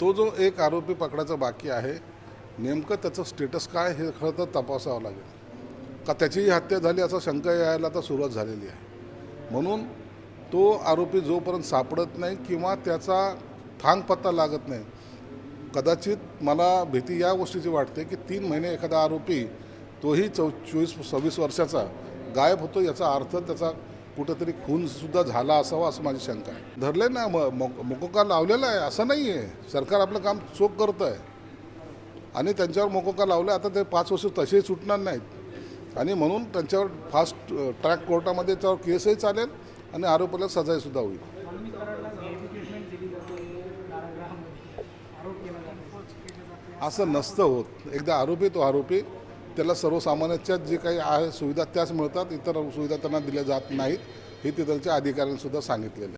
तो जो एक आरोपी पकडायचा बाकी आहे नेमकं त्याचं स्टेटस काय हे खरं तर तपासावं लागेल. का त्याचीही हत्या झाली असा शंका यायला तर सुरुवात झालेली आहे. म्हणून तो आरोपी जोपर्यंत सापडत नाही किंवा त्याचा थांग पत्ता लागत नाही कदाचित मला भीती या गोष्टीची वाटते की तीन महिने एखादा आरोपी तोही चौ चोवीस सव्वीस वर्षाचा गायब होतो याचा अर्थ त्याचा कुठंतरी खूनसुद्धा झाला असावा असं माझी शंका आहे. धरले ना म मोकोका लावलेला आहे असं नाही आहे. सरकार आपलं काम चोख करतं आहे. आणि त्यांच्यावर मोकोका लावलं आता ते पाच वर्ष तसेही सुटणार नाहीत. आणि म्हणून त्यांच्यावर फास्ट ट्रॅक कोर्टामध्ये त्यावर केसही चालेल आणि आरोपीला सजाईसुद्धा होईल. असं नसतं होत. एकदा आरोपी तो आरोपी. त्याला सर्वसामान्याच्या जे काही आहे सुविधा त्याच मिळतात इतर सुविधा त्यांना दिल्या जात नाहीत हे तिथलच्या अधिकाऱ्यांनीसुद्धा सांगितलेलं आहे.